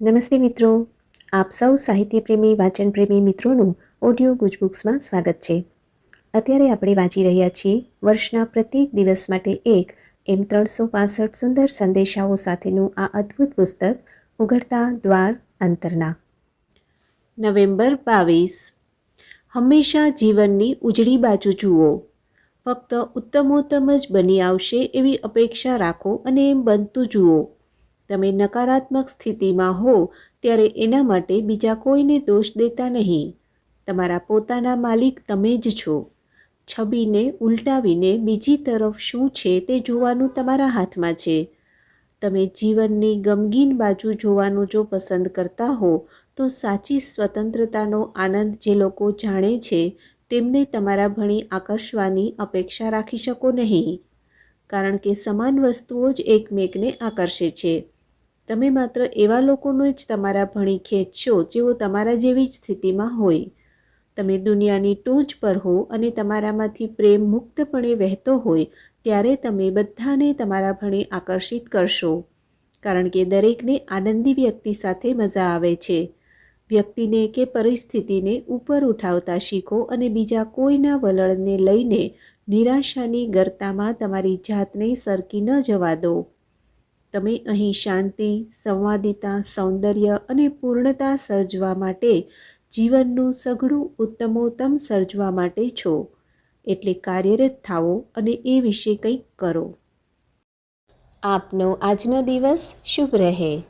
નમસ્તે મિત્રો. આપ સૌ સાહિત્યપ્રેમી, વાચનપ્રેમી મિત્રોનું ઓડિયો ગુજબુક્સમાં સ્વાગત છે. અત્યારે આપણે વાંચી રહ્યા છીએ વર્ષના પ્રત્યેક દિવસ માટે એક એમ ત્રણસો પાસઠ સુંદર સંદેશાઓ સાથેનું આ અદ્ભુત પુસ્તક, ઉઘડતા દ્વાર અંતરના. નવેમ્બર બાવીસ. હંમેશા જીવનની ઉજળી બાજુ જુઓ. ફક્ત ઉત્તમોત્તમ જ બની આવશે એવી અપેક્ષા રાખો અને એમ બનતું જુઓ. તમે નકારાત્મક સ્થિતિમાં હો, ત્યારે એના માટે બીજા કોઈને દોષ દેતા નહીં. તમારા પોતાના માલિક તમે જ છો. છબીને ઉલટાવીને બીજી તરફ શું છે તે જોવાનું તમારા હાથમાં છે. તમે જીવનની ગમગીન બાજુ જોવાનું જો પસંદ કરતા હો, તો સાચી સ્વતંત્રતાનો આનંદ જે લોકો જાણે છે, તેમને તમારા ભણી આકર્ષવાની અપેક્ષા રાખી શકો નહીં. કારણ કે સમાન વસ્તુઓ જ એકમેકને આકર્ષે છે. તમે માત્ર એવા લોકોનું જ તમારા ભણી ખેંચશો જેઓ તમારા જેવી જ સ્થિતિમાં હોય. તમે દુનિયાની ટોચ પર હો અને તમારામાંથી પ્રેમ મુક્તપણે વહેતો હોય, ત્યારે તમે બધાને તમારા ભણી આકર્ષિત કરશો. કારણ કે દરેકને આનંદી વ્યક્તિ સાથે મજા આવે છે. વ્યક્તિને કે પરિસ્થિતિને ઉપર ઉઠાવતા શીખો અને બીજા કોઈના વલણને લઈને નિરાશાની ગરતામાં તમારી જાતને સરકી ન જવા દો. તમે અહીં શાંતિ, સંવાદિતા, સૌંદર્ય અને પૂર્ણતા સર્જવા માટે જીવનનું સઘળું ઉત્તમોત્તમ સર્જવા માટે છો. એટલે કાર્યરત થાઓ અને એ વિશે કંઈક કરો. આપનો આજનો દિવસ શુભ રહે.